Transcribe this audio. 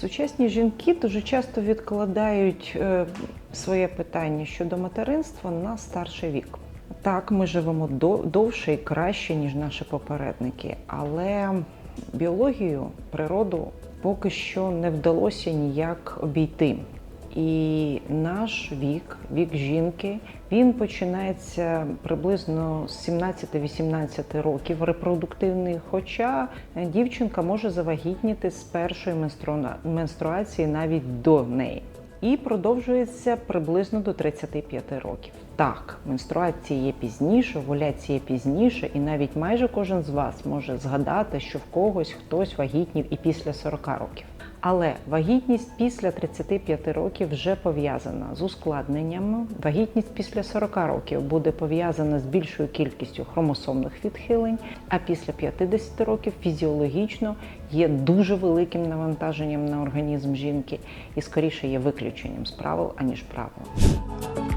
Сучасні жінки дуже часто відкладають е, своє питання щодо материнства на старший вік. Так, ми живемо довше і краще, ніж наші попередники, але біологію, природу поки що не вдалося ніяк обійти. І наш вік, вік жінки, він починається приблизно з 17-18 років репродуктивний, хоча е, дівчинка може завагітніти з першої менструа- менструації навіть до неї. І продовжується приблизно до 35 років. Так, менструації є пізніше, овуляції пізніше, і навіть майже кожен з вас може згадати, що в когось хтось вагітнів і після 40 років. Але вагітність після 35 років вже пов'язана з ускладненнями. Вагітність після 40 років буде пов'язана з більшою кількістю хромосомних відхилень, а після 50 років фізіологічно є дуже великим навантаженням на організм жінки і скоріше є виключенням з правил, аніж правилом.